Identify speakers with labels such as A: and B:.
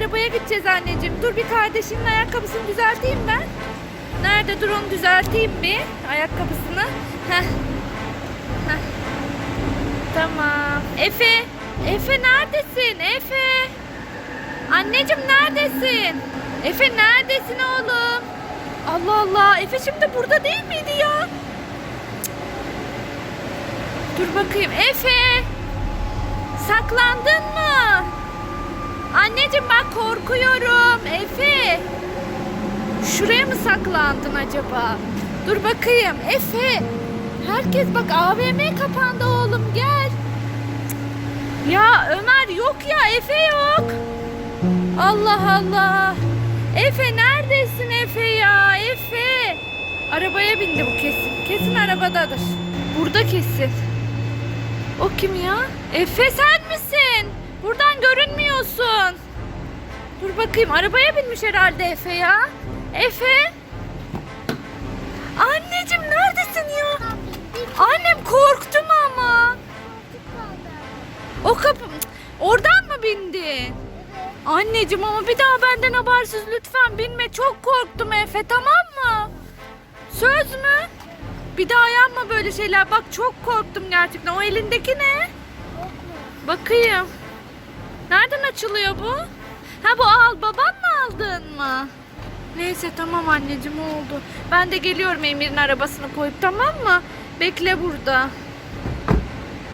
A: arabaya gideceğiz anneciğim. Dur bir kardeşinin ayakkabısını düzelteyim ben. Nerede dur onu düzelteyim bir ayakkabısını. Heh. Heh. Tamam. Efe. Efe neredesin? Efe. Anneciğim neredesin? Efe neredesin oğlum? Allah Allah. Efe şimdi burada değil miydi ya? Dur bakayım. Efe. Saklandın mı? Korkuyorum. Efe. Şuraya mı saklandın acaba? Dur bakayım. Efe. Herkes bak AVM kapandı oğlum gel. Ya Ömer yok ya Efe yok. Allah Allah. Efe neredesin Efe ya? Efe. Arabaya bindi bu kesin. Kesin arabadadır. Burada kesin. O kim ya? Efe sen misin? Buradan görünmüyorsun. Dur bakayım arabaya binmiş herhalde Efe ya. Efe. Anneciğim neredesin ya? Annem korktum ama. O kapı oradan mı bindin? Anneciğim ama bir daha benden habersiz lütfen binme. Çok korktum Efe tamam mı? Söz mü? Bir daha yapma böyle şeyler. Bak çok korktum gerçekten. O elindeki ne? Bakayım. Nereden açılıyor bu? Ha bu al. Baban mı aldın mı? Neyse tamam anneciğim oldu. Ben de geliyorum Emir'in arabasını koyup tamam mı? Bekle burada.